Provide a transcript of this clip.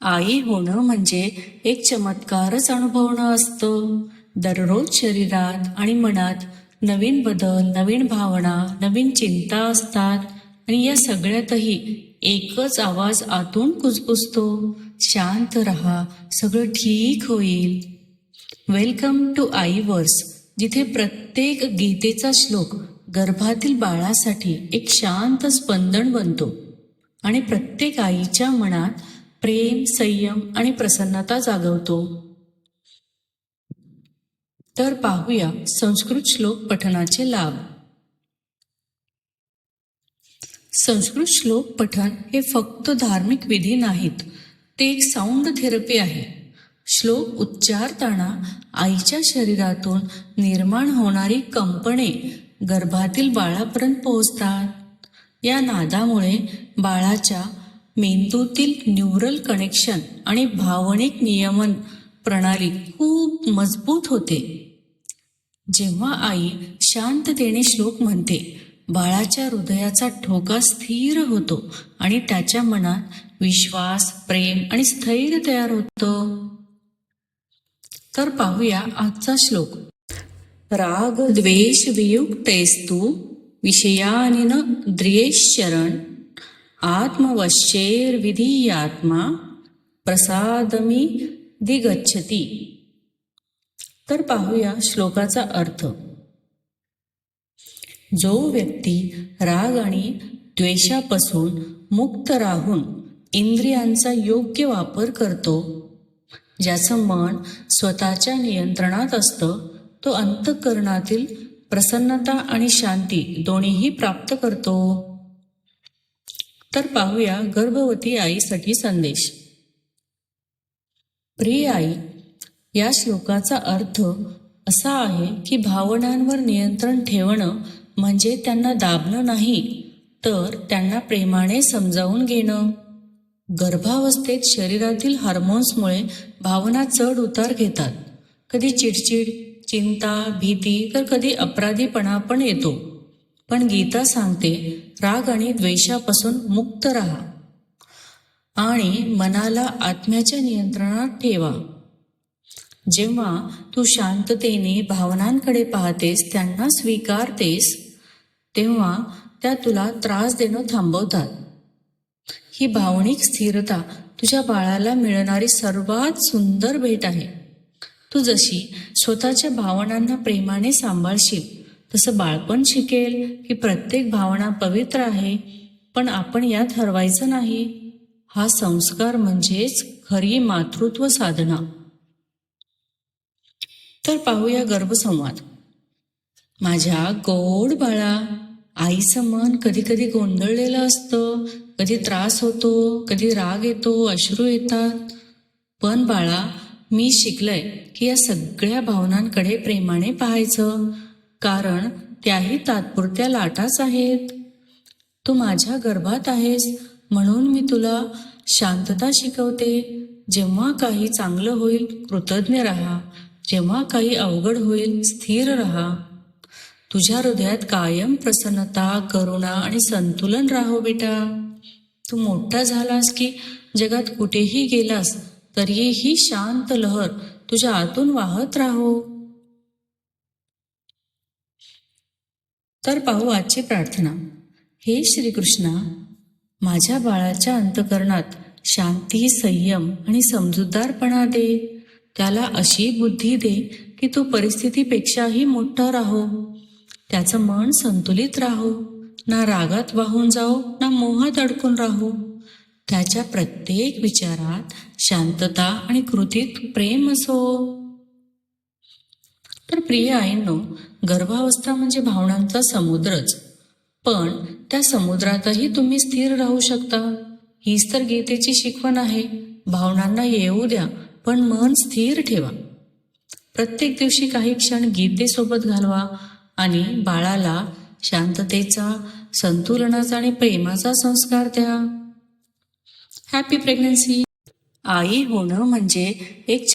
आई होणं म्हणजे एक चमत्कारच अनुभवणं असतं. दररोज शरीरात आणि मनात नवीन बदल नवीन भावना नवीन चिंता असतात आणि या सगळ्यातही एकच आवाज आतून कुजबुजतो. शांत रहा सगळं ठीक होईल. वेलकम टू आई वर्स जिथे प्रत्येक गीतेचा श्लोक गर्भातील बाळासाठी एक शांत स्पंदन बनतो आणि प्रत्येक आईच्या मनात प्रेम संयम आणि प्रसन्नता जागवतो. तर पाहूया संस्कृत श्लोक पठनाचे लाभ. संस्कृत श्लोक पठन हे फक्त धार्मिक विधी नाहीत ते एक साऊंड थेरपी आहे. श्लोक उच्चारताना आईच्या शरीरातून निर्माण होणारी कंपने गर्भातील बाळापर्यंत पोहोचतात. या नादामुळे बाळाच्या मेंदूतील न्यूरल कनेक्शन आणि भावनिक नियमन प्रणाली खूप मजबूत होते. जेव्हा आई शांततेने श्लोक म्हणते बाळाच्या हृदयाचा ठोका स्थिर होतो आणि त्याच्या मनात विश्वास प्रेम आणि स्थैर्य तयार होतं. तर पाहूया आजचा श्लोक. राग द्वेष वियुक्तेस्तु विषयानिन द्रियेशरण आत्मवश्येर्विधीयात्मा प्रसादमी दिगच्छती. तर पाहूया श्लोकाचा अर्थ. जो व्यक्ती राग आणि द्वेषापासून मुक्त राहून इंद्रियांचा योग्य वापर करतो ज्याचं मन स्वतःच्या नियंत्रणात असतं तो अंतःकरणातील प्रसन्नता आणि शांती दोन्हीही प्राप्त करतो. तर पाहूया गर्भवती आईसाठी संदेश. प्रिय आई या श्लोकाचा अर्थ असा आहे की भावनांवर नियंत्रण ठेवणं म्हणजे त्यांना दाबणं नाही तर त्यांना प्रेमाने समजावून घेणं. गर्भावस्थेत शरीरातील हार्मोन्समुळे भावना चढ उतार घेतात. कधी चिडचिड चिंता भीती तर कधी अपराधीपणा पण येतो. पण गीता सांगते राग आणि द्वेषापासून मुक्त राहा. आणि मनाला आत्म्याच्या नियंत्रणात ठेवा. जेव्हा तू शांततेने भावनांकडे पाहतेस त्यांना स्वीकारतेस तेव्हा त्या तुला त्रास देणं थांबवतात. ही भावनिक स्थिरता तुझ्या बाळाला मिळणारी सर्वात सुंदर भेट आहे. तू जशी स्वतःच्या भावनांना प्रेमाने सांभाळशील तसं बाळपण शिकेल की प्रत्येक भावना पवित्र आहे पण आपण यात हरवायचं नाही. हा संस्कार म्हणजेच खरी मातृत्व साधना. तर पाहूया गर्भसंवाद. माझ्या गोड बाळा आईचं मन कधी कधी गोंधळलेलं असतं कधी त्रास होतो कधी राग येतो अश्रू येतात. पण बाळा मी शिकलंय की या सगळ्या भावनांकडे प्रेमाने पाहायचं. कारण त्याही तात्पुरत्या लाटाच आहेत. तू माझ्या गर्भात आहेस म्हणून मी तुला शांतता शिकवते. जेव्हा काही चांगलं होईल कृतज्ञ राहा. जेव्हा काही अवघड होईल स्थिर राहा. तुझ्या हृदयात कायम प्रसन्नता करुणा आणि संतुलन राहो बेटा. तू मोठा झालास की जगात कुठेही गेलास तरीही शांत लहर तुझ्या आतून वाहत राहो. तर पाहू आजची प्रार्थना. हे श्रीकृष्णा माझ्या बाळाच्या अंतकरणात शांती संयम आणि समजूतदारपणा दे. त्याला अशी बुद्धी दे की तो परिस्थितीपेक्षाही मोठा राहो. त्याचं मन संतुलित राहो. ना रागात वाहून जाओ ना मोहात अडकून राहो. त्याच्या प्रत्येक विचारात शांतता आणि कृतीत प्रेम असो. तर प्रिय आईंनो गर्भावस्था म्हणजे भावनांचा समुद्रच. पण त्या समुद्रातही तुम्ही स्थिर राहू शकता. हीच तर गीतेची शिकवण आहे. भावनांना येऊ द्या पण मन स्थिर ठेवा. प्रत्येक दिवशी काही क्षण गीतेसोबत घालवा आणि बाळाला शांततेचा संतुलनाचा आणि प्रेमाचा संस्कार द्या. हॅपी प्रेग्नन्सी आई होणं म्हणजे एक